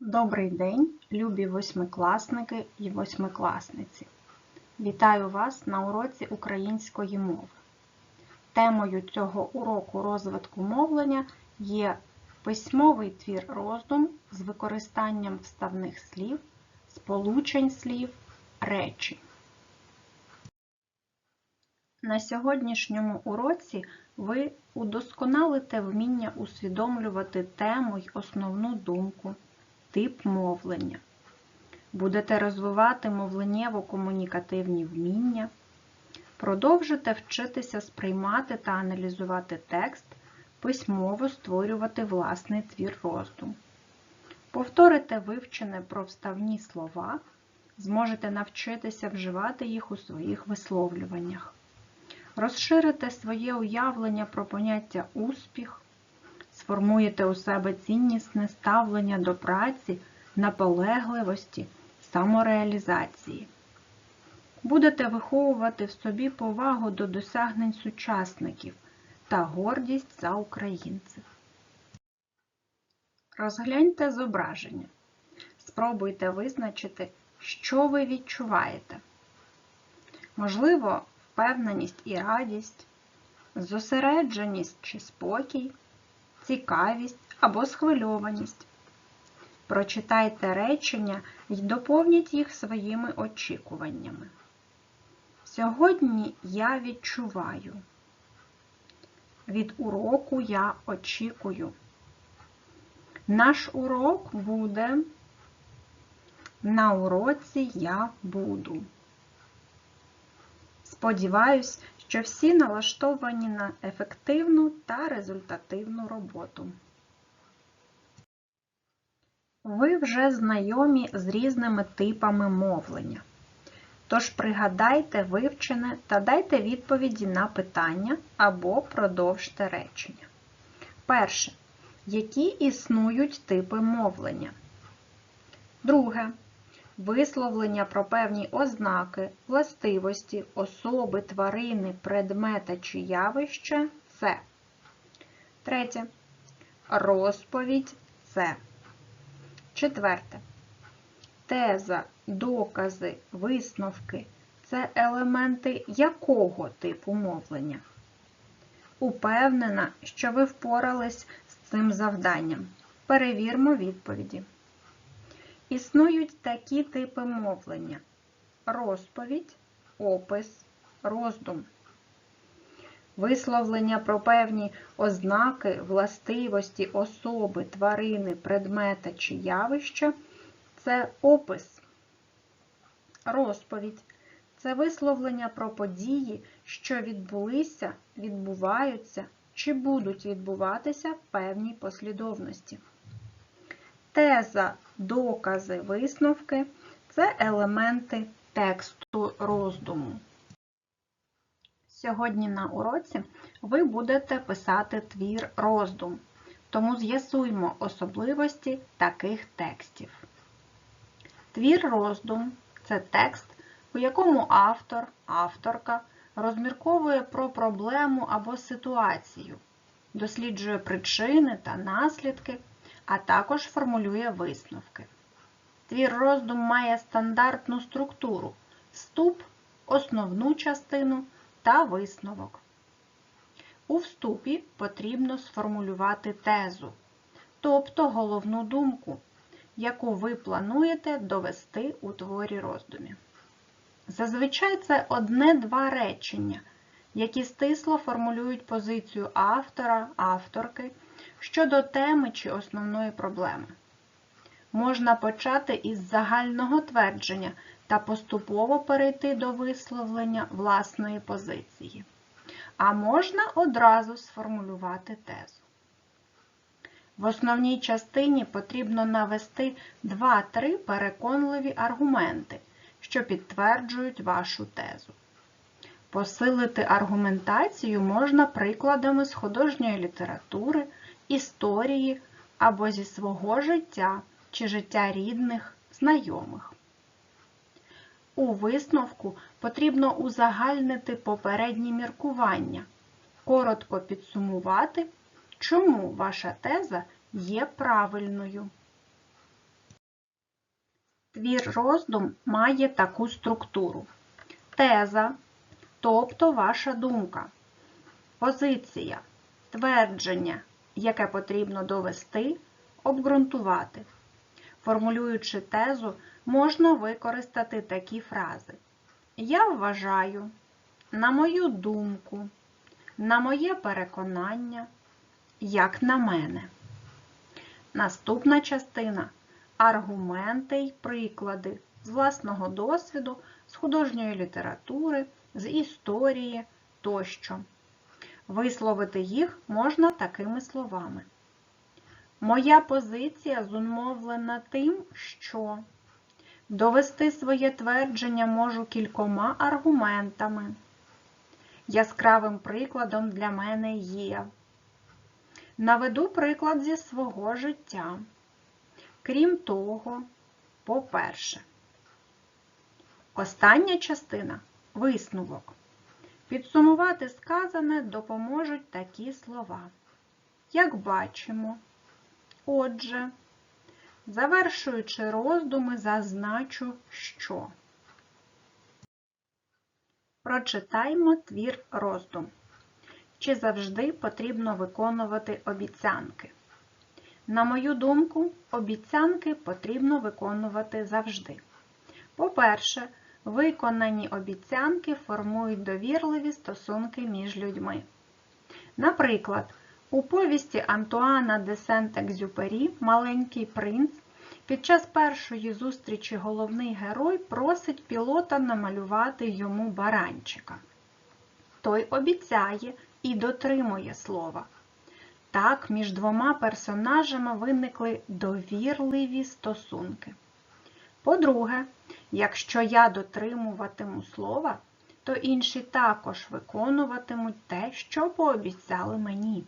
Добрий день, любі восьмикласники і восьмикласниці. Вітаю вас на уроці української мови. Темою цього уроку розвитку мовлення є письмовий твір роздум з використанням вставних слів, сполучень слів, речень. На сьогоднішньому уроці ви удосконалите вміння усвідомлювати тему й основну думку, тип мовлення. Будете розвивати мовленнєво-комунікативні вміння, продовжите вчитися сприймати та аналізувати текст, письмово створювати власний твір роздум. Повторите вивчене про вставні слова, зможете навчитися вживати їх у своїх висловлюваннях. Розширите своє уявлення про поняття успіх, сформуєте у себе ціннісне ставлення до праці, наполегливості, самореалізації. Будете виховувати в собі повагу до досягнень сучасників та гордість за українців. Розгляньте зображення. Спробуйте визначити, що ви відчуваєте. Можливо, впевненість і радість, зосередженість чи спокій, цікавість або схвильованість. Прочитайте речення і доповніть їх своїми очікуваннями. Сьогодні я відчуваю. Від уроку я очікую. Наш урок буде. На уроці я буду. Сподіваюсь, що всі налаштовані на ефективну та результативну роботу. Ви вже знайомі з різними типами мовлення. Тож пригадайте вивчене та дайте відповіді на питання або продовжте речення. Перше. Які існують типи мовлення? Друге. Висловлення про певні ознаки, властивості, особи, тварини, предмета чи явища це. Третє. Розповідь це. Четверте. Теза, докази, висновки це елементи якого типу мовлення? Упевнена, що ви впорались з цим завданням. Перевірмо відповіді. Існують такі типи мовлення: розповідь, опис, роздум. Висловлення про певні ознаки, властивості, особи, тварини, предмета чи явища це опис. Розповідь це висловлення про події, що відбулися, відбуваються чи будуть відбуватися в певній послідовності. Теза, докази, висновки це елементи тексту роздуму. Сьогодні на уроці ви будете писати твір роздум, тому з'ясуймо особливості таких текстів. Твір роздум це текст, у якому автор, авторка розмірковує про проблему або ситуацію, досліджує причини та наслідки, а також формулює висновки. Твір роздум має стандартну структуру вступ, основну частину та висновок. У вступі потрібно сформулювати тезу, тобто головну думку, яку ви плануєте довести у творі роздумі. Зазвичай це одне-два речення, які стисло формулюють позицію автора, авторки щодо теми чи основної проблеми. Можна почати із загального твердження та поступово перейти до висловлення власної позиції. А можна одразу сформулювати тезу. В основній частині потрібно навести 2-3 переконливі аргументи, що підтверджують вашу тезу. Посилити аргументацію можна прикладами з художньої літератури, історії або зі свого життя чи життя рідних, знайомих. У висновку потрібно узагальнити попередні міркування, коротко підсумувати, чому ваша теза є правильною. Твір роздум має таку структуру. Теза, тобто ваша думка. Позиція, твердження, яке потрібно довести, обґрунтувати. Формулюючи тезу, можна використати такі фрази. Я вважаю, на мою думку, на моє переконання, як на мене. Наступна частина аргументи й приклади з власного досвіду, з художньої літератури, з історії тощо. Висловити їх можна такими словами. Моя позиція зумовлена тим, що довести своє твердження можу кількома аргументами. Яскравим прикладом для мене є. Наведу приклад зі свого життя. Крім того, по-перше, остання частина висновок. Підсумувати сказане допоможуть такі слова. Як бачимо, отже, завершуючи роздуми, зазначу, що. Прочитаймо твір роздум. Чи завжди потрібно виконувати обіцянки? На мою думку, обіцянки потрібно виконувати завжди. По-перше, виконані обіцянки формують довірливі стосунки між людьми. Наприклад, у повісті Антуана де Сент-Екзюпері Маленький принц під час першої зустрічі головний герой просить пілота намалювати йому баранчика. Той обіцяє і дотримує слова. Так, між двома персонажами виникли довірливі стосунки. По-друге, якщо я дотримуватиму слова, то інші також виконуватимуть те, що пообіцяли мені.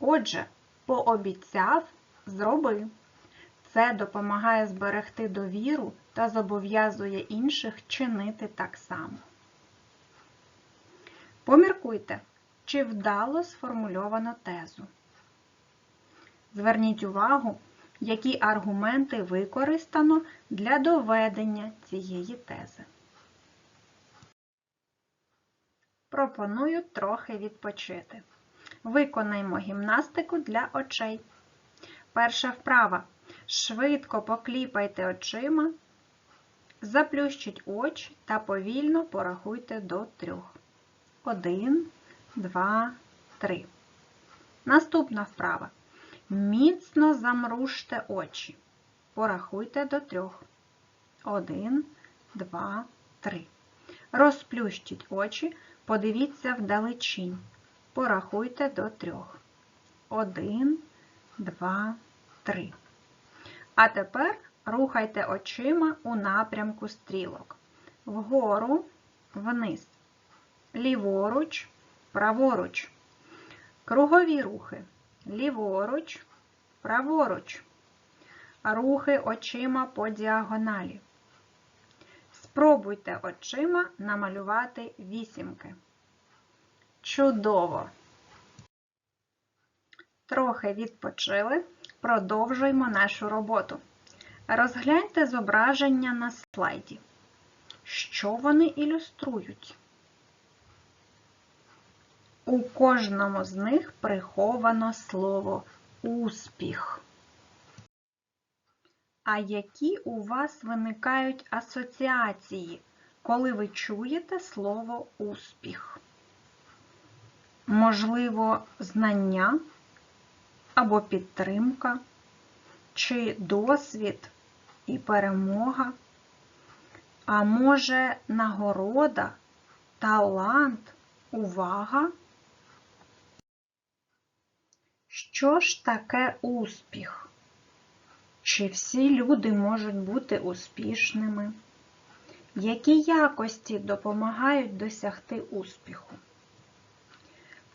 Отже, пообіцяв зроби. Це допомагає зберегти довіру та зобов'язує інших чинити так само. Поміркуйте, чи вдало сформульовано тезу. Зверніть увагу, які аргументи використано для доведення цієї тези. Пропоную трохи відпочити. Виконаймо гімнастику для очей. Перша вправа. Швидко покліпайте очима, заплющіть очі та повільно порахуйте до трьох. Один, два, три. Наступна вправа. Міцно замружте очі. Порахуйте до трьох. Один, два, три. Розплющіть очі, подивіться вдалечінь. Порахуйте до трьох. Один, два, три. А тепер рухайте очима у напрямку стрілок. Вгору, вниз. Ліворуч, праворуч. Кругові рухи. Ліворуч, праворуч. Рухи очима по діагоналі. Спробуйте очима намалювати вісімки. Чудово! Трохи відпочили, продовжуємо нашу роботу. Розгляньте зображення на слайді. Що вони ілюструють? У кожному з них приховано слово успіх. А які у вас виникають асоціації, коли ви чуєте слово успіх? Можливо, знання або підтримка, чи досвід і перемога, а може нагорода, талант, увага? Що ж таке успіх? Чи всі люди можуть бути успішними? Які якості допомагають досягти успіху?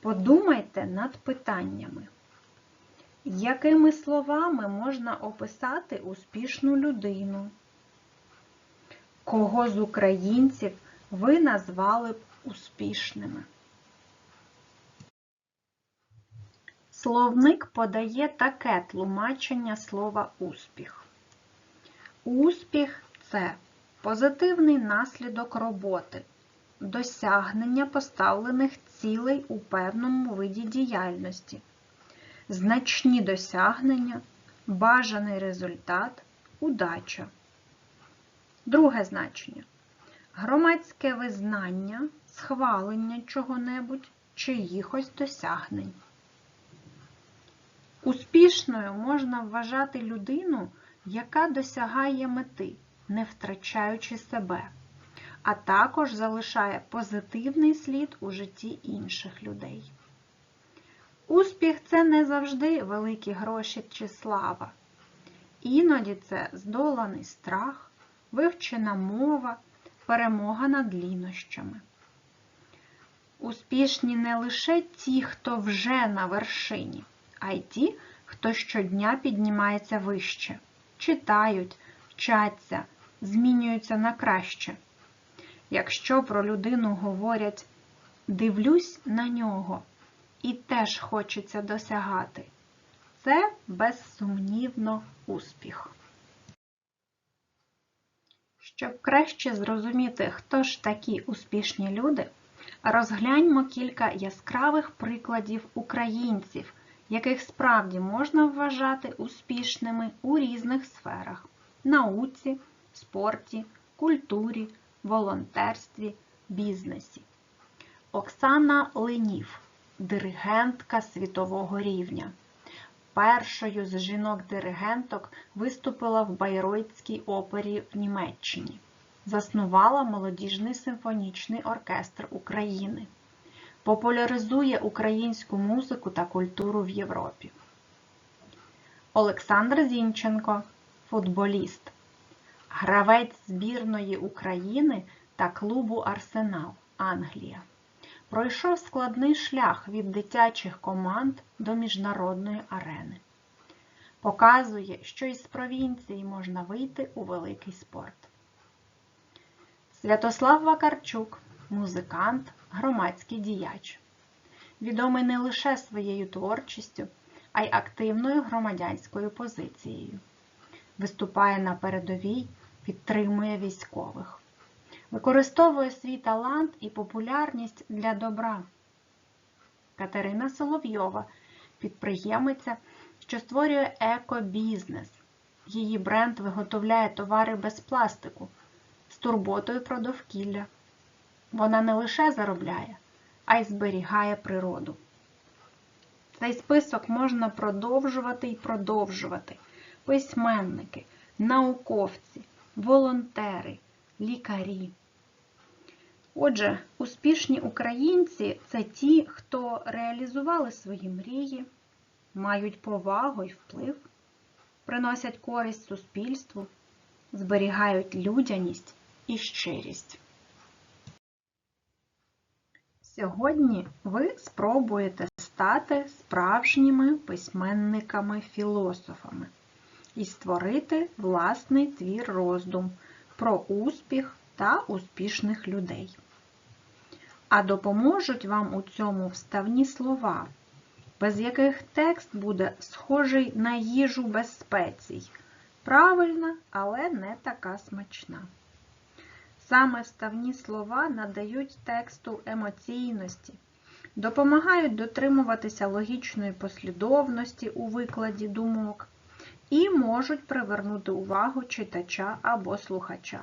Подумайте над питаннями. Якими словами можна описати успішну людину? Кого з українців ви назвали б успішними? Словник подає таке тлумачення слова успіх. Успіх це позитивний наслідок роботи, досягнення поставлених цілей у певному виді діяльності, значні досягнення, бажаний результат, удача. Друге значення громадське визнання, схвалення чого-небудь, чиїхось досягнень. Успішною можна вважати людину, яка досягає мети, не втрачаючи себе, а також залишає позитивний слід у житті інших людей. Успіх це не завжди великі гроші чи слава. Іноді це здоланий страх, вивчена мова, перемога над лінощами. Успішні не лише ті, хто вже на вершині, ті, хто щодня піднімається вище, читають, вчаться, змінюються на краще. Якщо про людину говорять дивлюсь на нього і теж хочеться досягати, це безсумнівно успіх. Щоб краще зрозуміти, хто ж такі успішні люди, розгляньмо кілька яскравих прикладів українців, яких справді можна вважати успішними у різних сферах науці, спорті, культурі, волонтерстві, бізнесі. Оксана Ленів, диригентка світового рівня. Першою з жінок-диригенток виступила в Байройтській опері в Німеччині. Заснувала молодіжний симфонічний оркестр України. Популяризує українську музику та культуру в Європі. Олександр Зінченко футболіст. Гравець збірної України та клубу Арсенал Англія. Пройшов складний шлях від дитячих команд до міжнародної арени. Показує, що із провінції можна вийти у великий спорт. Святослав Вакарчук музикант, громадський діяч. Відомий не лише своєю творчістю, а й активною громадянською позицією. Виступає на передовій, підтримує військових використовує свій талант і популярність для добра. Катерина Соловйова підприємиця, що створює екобізнес. Її бренд виготовляє товари без пластику з турботою про довкілля. Вона не лише заробляє, а й зберігає природу. Цей список можна продовжувати і продовжувати. Письменники, науковці, волонтери, лікарі. Отже, успішні українці це ті, хто реалізували свої мрії, мають повагу і вплив, приносять користь суспільству, зберігають людяність і щирість. Сьогодні ви спробуєте стати справжніми письменниками-філософами і створити власний твір роздум про успіх та успішних людей. А допоможуть вам у цьому вставні слова, без яких текст буде схожий на їжу без спецій. Правильна, але не така смачна. Саме вставні слова надають тексту емоційності, допомагають дотримуватися логічної послідовності у викладі думок і можуть привернути увагу читача або слухача.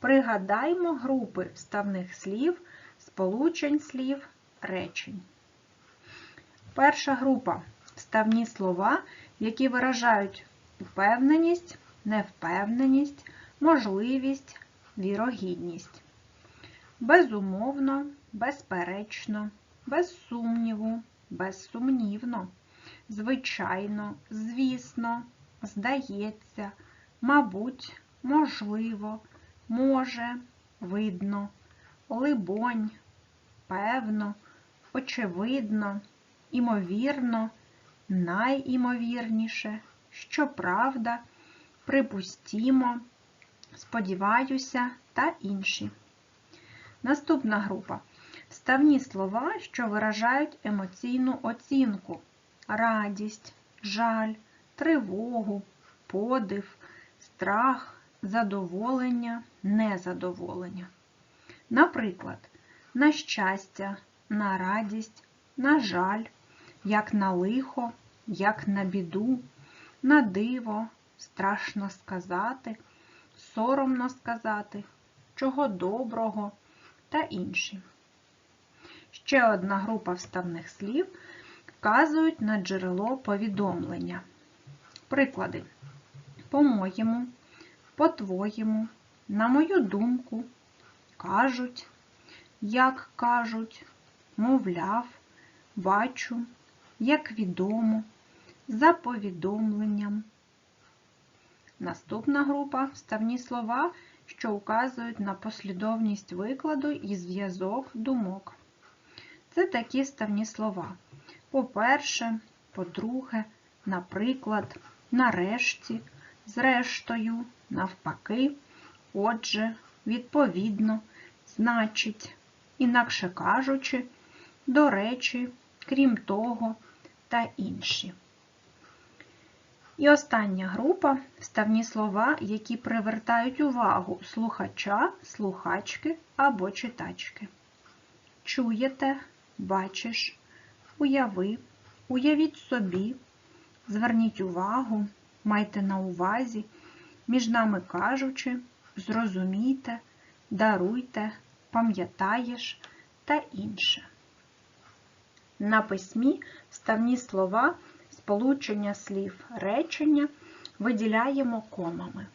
Пригадаймо групи вставних слів, сполучень слів, речень. Перша група вставні слова, які виражають впевненість, невпевненість, можливість, вірогідність. Безумовно, безперечно, без сумніву, безсумнівно, звичайно, звісно, здається, мабуть, можливо може, видно, либонь, певно, очевидно, імовірно, найімовірніше, щоправда, припустімо, сподіваюся та інші. Наступна група вставні слова, що виражають емоційну оцінку, радість, жаль, тривогу, подив, страх, задоволення, незадоволення. Наприклад, на щастя, на радість, на жаль, як на лихо, як на біду, на диво, страшно сказати, соромно сказати, чого доброго та інші. Ще одна група вставних слів вказують на джерело повідомлення. Приклади. По-моєму, по-твоєму, на мою думку, кажуть, як кажуть, мовляв, бачу, як відомо, за повідомленням. Наступна група вставні слова, що указують на послідовність викладу і зв'язок думок. Це такі вставні слова. По-перше, по-друге, наприклад, нарешті, зрештою, навпаки, отже, відповідно, значить, інакше кажучи, до речі, крім того та інші. І остання група вставні слова, які привертають увагу слухача, слухачки або читачки. Чуєте, бачиш, уяви, уявіть собі, зверніть увагу, майте на увазі, між нами кажучи, зрозумійте, даруйте, пам'ятаєш та інше. На письмі вставні слова, сполучення слів речення виділяємо комами.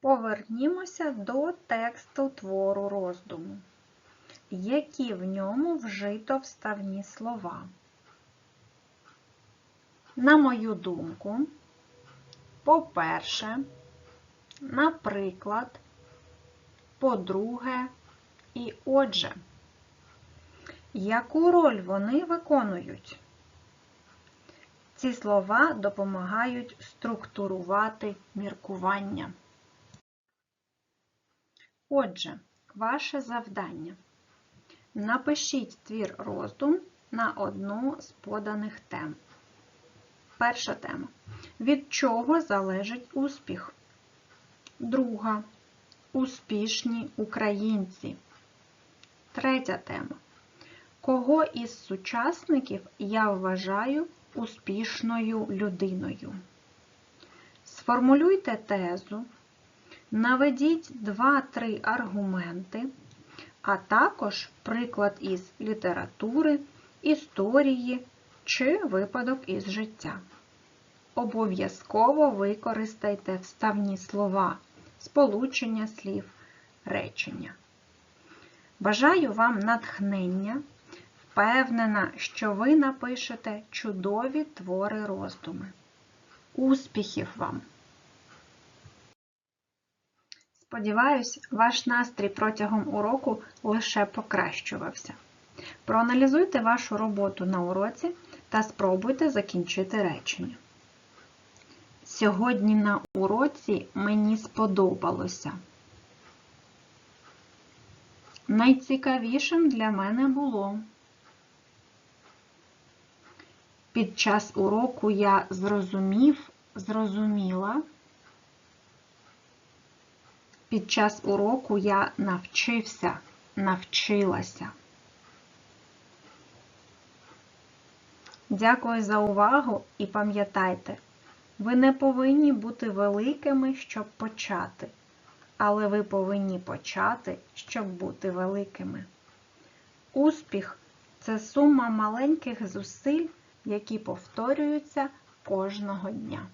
Повернімося до тексту твору роздуму. Які в ньому вжито вставні слова? На мою думку, по-перше, наприклад, по-друге, і отже, яку роль вони виконують? Ці слова допомагають структурувати міркування. Отже, ваше завдання. Напишіть твір роздум на одну з поданих тем. Перша тема. Від чого залежить успіх? Друга. Успішні українці. Третя тема. Кого із сучасників я вважаю успішною людиною? Сформулюйте тезу, наведіть 2-3 аргументи, а також приклад із літератури, історії чи випадок із життя. Обов'язково використайте вставні слова, сполучення слів, речення. Бажаю вам натхнення, впевнена, що ви напишете чудові твори роздуми. Успіхів вам! Сподіваюсь, ваш настрій протягом уроку лише покращувався. Проаналізуйте вашу роботу на уроці та спробуйте закінчити речення. Сьогодні на уроці мені сподобалося. Найцікавішим для мене було. Під час уроку я зрозумів, зрозуміла. Під час уроку я навчився, навчилася. Дякую за увагу і пам'ятайте, ви не повинні бути великими, щоб почати, але ви повинні почати, щоб бути великими. Успіх це сума маленьких зусиль, які повторюються кожного дня.